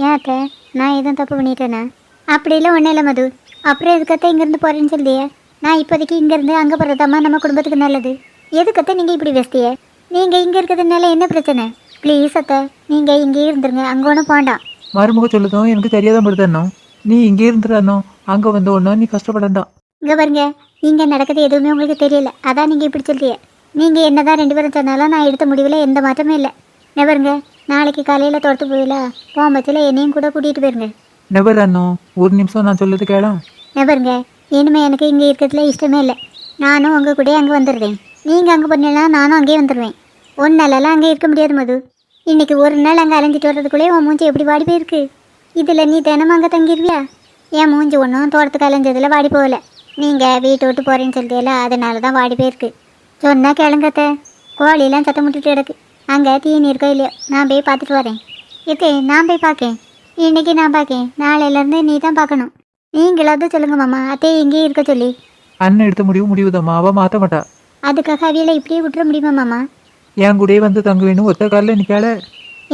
ஏன் அத்தை நான் எதுவும் தப்பு பண்ணிட்டேனா? அப்படிலாம் ஒன்றும் இல்லை மது. அப்புறம் எதுக்கத்த இங்கேருந்து போகிறேன்னு சொல்லியே? நான் இப்போதைக்கு இங்கேருந்து அங்கே போகிறதாம்மா நம்ம குடும்பத்துக்கு நல்லது. எதுக்கத்த நீங்கள் இப்படி பேசுதிய நீங்கள் இங்கே இருக்கிறதுனால என்ன பிரச்சனை? ப்ளீஸ் அத்தை நீங்கள் இங்கேயே இருந்துருங்க. அங்கே ஒன்றும் போண்டாம். மருமக சொல்லுதும் எனக்கு தெரியாத மட்டும் நீ இங்கே இருந்துடானோ அங்கே வந்த உடனே நீ கஷ்டப்படண்டாம். இங்கே பாருங்க இங்கே நடக்குது எதுவுமே உங்களுக்கு தெரியல. அதான் நீங்கள் இப்படி சொல்றிய நீங்கள் என்னதான் ரெண்டு பேரும் சொன்னாலும் நான் எடுத்த முடிவில் எந்த மாற்றமே இல்லை. என்ன பாருங்க நாளைக்கு காலையில் தோட்டத்து போயில போகும்போதில் என்னையும் கூட கூட்டிகிட்டு போயிருங்க. நெவர் அண்ணோ ஒரு நிமிஷம் நான் சொல்லது கேளாம் பாருங்க இனிமே எனக்கு இங்கே இருக்கிறதுல இஷ்டமே இல்லை. நானும் உங்கள் கூடயே அங்கே வந்துடுறேன் நீங்கள் அங்கே பண்ணீங்கன்னா நானும் அங்கேயே வந்துடுவேன் ஒரு நாளெல்லாம் அங்கே இருக்க முடியாது மது. இன்னைக்கு ஒரு நாள் அங்கே அலைஞ்சிட்டு வர்றதுக்குள்ளே உன் மூஞ்சி எப்படி வாடி போயிருக்கு? இதில் நீ தினமும் அங்கே தங்கிடுவியா என் மூஞ்சி ஒன்றும் தோட்டத்துக்கு அலைஞ்சதில் வாடி போகல. நீங்கள் வீட்டை விட்டு போகிறேன்னு சொல்லிட்டேல அதனால தான் வாடி போயிருக்கு. சொன்னால் கிளங்கத்த கோழியெல்லாம் சத்தம் முட்டிட்டு கிடக்கு. அங்கே தீனி இருக்கோ இல்லையோ நான் போய் பார்த்துட்டு வரேன். இது நான் போய் பார்க்கேன். இன்னைக்கு நான் பார்க்கேன். நாளையிலேருந்து நீ தான் பார்க்கணும். நீங்களாவது சொல்லுங்க மாமா. அத்தையை இங்கேயே இருக்க சொல்லி. அண்ணன் எடுத்த முடிவு முடிவுதாம்மா. அவள் மாற்ற மாட்டா. அதுக்காக அவியலை இப்படியே விட்டுற முடியுமா மாமா? என் கூடயே வந்து தங்க வேணும் ஒத்த காலில் நிற்கால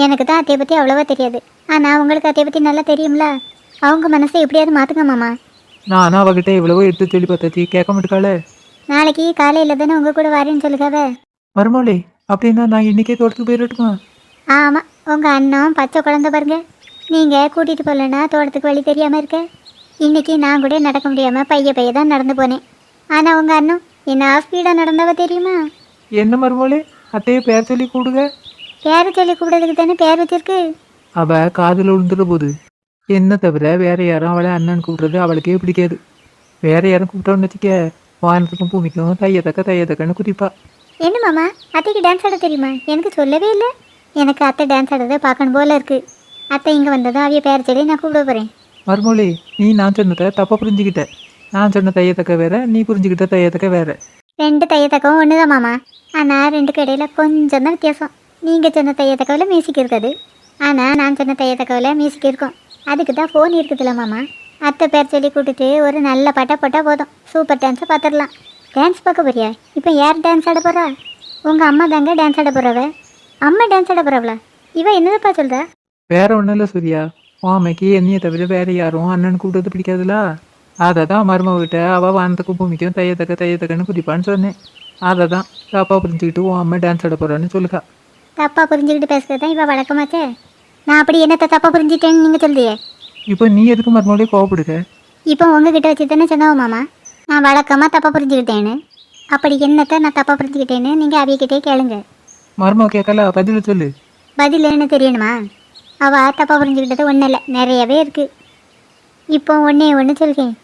எனக்கு தான் அத்தையை பற்றி அவ்வளோவா தெரியாது. ஆனால் உங்களுக்கு அத்தையை பற்றி நல்லா தெரியும்ல? அவங்க மனசை எப்படியாவது மாற்றுங்க மாமா. நானும் அவகிட்ட எவ்வளவோ எடுத்து சொல்லி பார்த்தாச்சு. கேட்க மாட்டுக்காளே? நாளைக்கு காலையில் தானே உங்கள் கூட வரேன்னு சொல்லுகாவ? மருமகளே அப்படின்னா நான் இன்னைக்கே தோட்டத்துக்கு போயிடட்டுமா? ஆமாம் உங்கள் அண்ணன் பச்சை குழந்தை பாருங்க. நீங்கள் கூட்டிகிட்டு போகலன்னா தோட்டத்துக்கு வழி தெரியாமல் இருக்க. இன்னைக்கு நான் கூட நடக்க முடியாமல் பைய பைய தான் நடந்து போனேன். ஆனால் உங்கள் அண்ணன் என்ன ஸ்பீடாக நடந்தவ தெரியுமா? என்ன மருமகளே அத்தையை பேர் சொல்லி கூடுங்க பேரை சொல்லி கூப்பிடுறதுக்கு தானே பேர் வச்சிருக்கு? அவ காதில் விழுந்துட போகுது என்ன தவிர வேற யாரும் அவளை அண்ணன் கூப்பிடுறது அவளுக்கே பிடிக்காது. வேற யாரும் கூப்பிட்டோன்னு வச்சுக்க. வானத்துக்கும் பூமிக்கும் தையத்தக்க தையத்தக்கன்னு குதிப்பா. என்ன மாமா அத்தைக்கு டான்ஸ் ஆட தெரியுமா? எனக்கு சொல்லவே இல்லை. எனக்கு அத்தை டான்ஸ் ஆடுறதை பார்க்கணும் போல இருக்கு. அத்தை இங்கே வந்ததும் அவிய பேர் சொல்லி நான் கூப்பிட போகிறேன் மருமகளே நீ நான் சொன்னதை தப்பா புரிஞ்சுக்கிட்ட. நான் சொன்ன தையத்தக்க வேற நீ புரிஞ்சுக்கிட்ட தையத்தக்க வேற. ரெண்டு தையத்தக்கவும் ஒன்று தான் மாமா. ஆனால் ரெண்டுக்கு இடையில கொஞ்சம் தான் வித்தியாசம். நீங்கள் சொன்ன தையத்தக்கவில் மியூசிக் இருக்காது. ஆனால் நான் சொன்ன தையத்தக்கவில் மியூசிக் இருக்கும். அதுக்கு தான் ஃபோன் இருக்குதுல்ல மாமா. அத்தை பேர் சொல்லி கூட்டிட்டு ஒரு நல்ல பாட்டை போட்டால் போதும். சூப்பர் டான்ஸை பார்த்துடலாம் டான்ஸ் பார்க்க போறியா? இப்போ யார் டான்ஸ் ஆட போகிறா உங்கள் அம்மா தாங்க டான்ஸ் ஆட போகிறவ அம்மா டான்ஸ் ஆட போகிறவளா இவ என்னதுப்பா சொல்கிறா வேற ஒன்றும் இல்லை சூர்யா. மாமைக்கு என்னைய தவிர வேற யாரும் அண்ணன் கூப்பிட்டது பிடிக்காதுல? அதை தான் மருமகிட்ட அவள் வானத்துக்கும் பூமிக்கும் தையத்தக்க தையத்தக்கன்னு குதிப்பான்னு சொன்னேன். அதை தான் தப்பா புரிஞ்சுக்கிட்டு உன் அம்மா டான்ஸ் ஆட போறான்னு சொல்லுக்கா தப்பாக புரிஞ்சுக்கிட்டு பேசுறது தான் இவ வழக்கமாச்சே. நான் அப்படி என்னத்தை தப்பாக புரிஞ்சிட்டேன்னு நீங்கள் சொல்றியே? இப்போ நீ எதுக்கு மருமகளே கோவப்படுக்க இப்போ உங்ககிட்ட வச்சு தானே சொன்னவ மாமா. நான் வழக்கமாக தப்பாக புரிஞ்சுக்கிட்டேன்னு. அப்படி என்னத்தை நான் தப்பாக புரிஞ்சுக்கிட்டேன்னு நீங்கள் அவியக்கிட்டே கேளுங்க. மருமக கேட்கல பதில் சொல்லு. பதில் என்ன தெரியணுமா? அவள் தப்பாக புரிஞ்சுக்கிட்டது ஒன்றும் இல்லை நிறையவே இருக்குது இப்போ ஒன்றே ஒன்று சொல்கிறேன்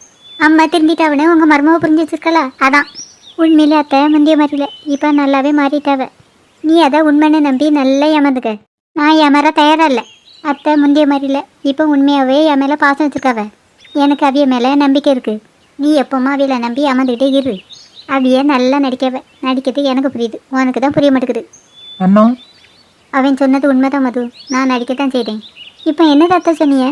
அம்மா திரும்பிட்டாவனே உங்கள் மருமவை புரிஞ்சு வச்சிருக்கல அதான். உண்மையிலே அத்தை முந்தைய மாதிரில இப்போ நல்லாவே மாறிட்டாவ நீ அதை உண்மைன்னு நம்பி நல்லா ஏமாந்துக்க. நான் ஏமாற தயாரா இல்லை. அத்தை முந்தைய மாதிரில இப்போ உண்மையாகவே என் மேலே பாசம் வச்சிருக்காவ. எனக்கு அவிய மேலே நம்பிக்கை இருக்குது நீ எப்போமா அவியலை நம்பி ஏமாந்துக்கிட்டே இரு. அவிய நல்லா நடிக்கவ. நடிக்கிறது எனக்கு புரியுது. உனக்கு தான் புரிய மாட்டேங்குது. அண்ணா. அவன் சொன்னது உண்மைதான் மது. நான் நடிக்கத்தான் செய்தேன். இப்போ என்ன அத்தை சொன்னீங்க?